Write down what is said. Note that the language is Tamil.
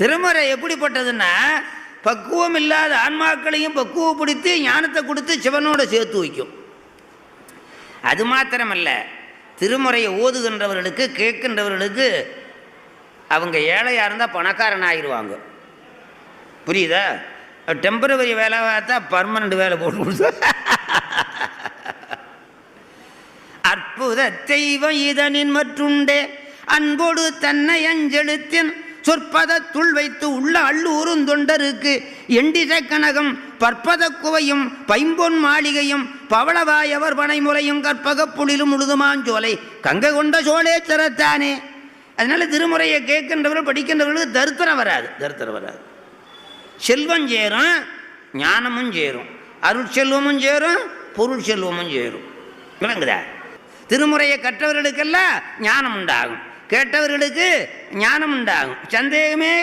திருமுறை எப்படிப்பட்டதுன்னா பக்குவம் இல்லாத ஆன்மாக்களையும் பக்குவப்படுத்தி ஞானத்தை கொடுத்து சிவனோட சேர்த்து வைக்கும். அது மாத்திரமல்ல திருமுறையை ஓதுகின்றவர்களுக்கு கேட்கின்றவர்களுக்கு அவங்க ஏழையாக இருந்தால் பணக்காரன் ஆயிடுவாங்க புரியுதா? டெம்பரவரி வேலை பார்த்தா பர்மனண்ட் வேலை போட்டு கொடுத்தா. அற்புத தெய்வம் இதனின் மற்றுண்டே அன்போடு தன்னை அஞ்செழுத்தின் சொற்பதத்துள் வைத்து உள்ள அள்ளூரும் தொண்டருக்கு எண்டிச கனகம் பற்பத குவையும் பைம்பொன் மாளிகையும் பவளவாயவர் பனைமுறையும் கற்பக புலிலும் முழுதுமாஞ்சோலை கங்கை கொண்ட சோழேச்சரத்தானே அதனால திருமுறையை கேட்கின்றவர்கள் படிக்கின்றவர்களுக்கு தரித்திரம் வராது தரித்திரம் வராது. செல்வம் சேரும் ஞானமும் சேரும். அருட்செல்வமும் சேரும் பொருள் செல்வமும் சேரும். விளங்குதா? திருமுறையை கற்றவர்களுக்கெல்லாம் ஞானம் உண்டாகும். கேட்டவர்களுக்கு ஞானம் உண்டாகும் சந்தேகமே